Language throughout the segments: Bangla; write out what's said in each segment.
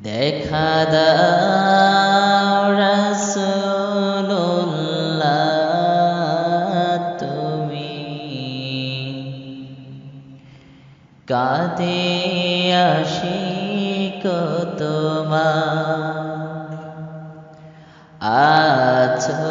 দেখা দাও রাসূলুল্লাহ তুমি। কাঁদে আশিক তোমার। আছো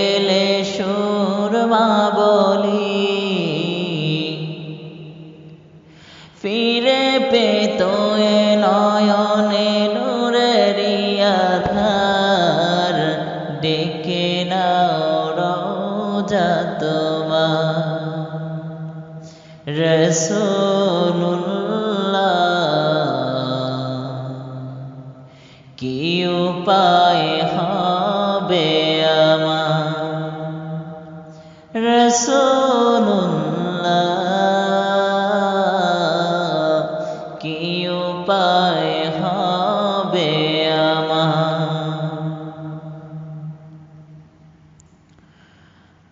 ডেকে নাও রসুল্লাহ কি উপায় হবে আমার।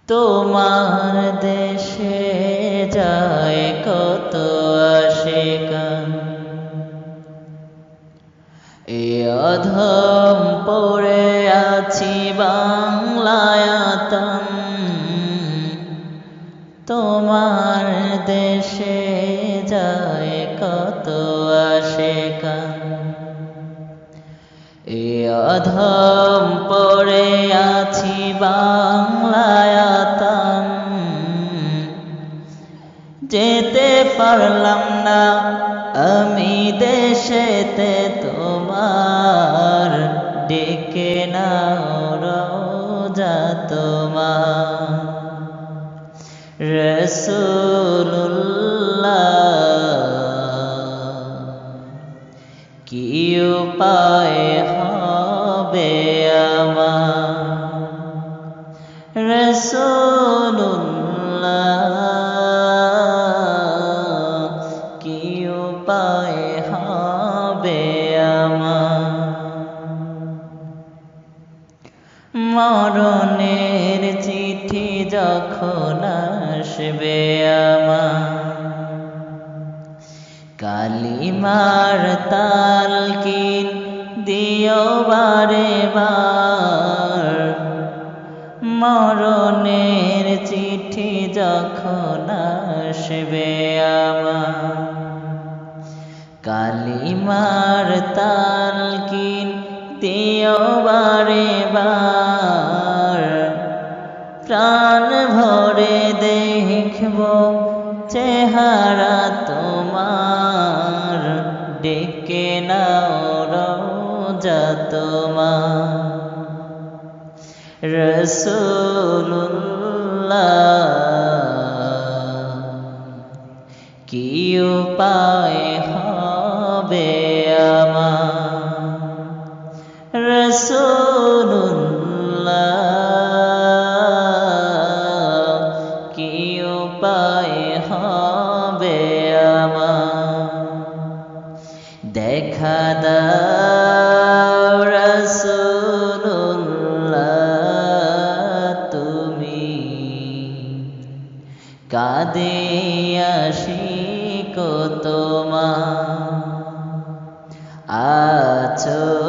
তোমার দেশে যায় কত আশেকান? এ অধম পড়ে আছি বাংলায়াতম। তোমার দেশে যায় কত আশেকান? এ অধম পড়ে আছি বাংলায়াতম যেতে পারলাম না। আমি দেশেতে তোমার ডেকে নাও রোজা তোমার। রসুল্লাহ কি উপায় হবে আমার? রসুল্লাহ মরণের চিঠি যখন আসবে আমার। কালিমার তালকিন দিও বারে বার। মরণের চিঠি যখন আসবে আমার। কালিমার তালকিন দিও বারে বার প্রাণ ভরে দেখব চেহারা তোমার। ডেকে নাও রোজা তোমার। রসুল্লাহ কি উপায় হবে উপায় হবে আমার। দেখা দাও তুমি কাঁদে আশিক তোমার। আছো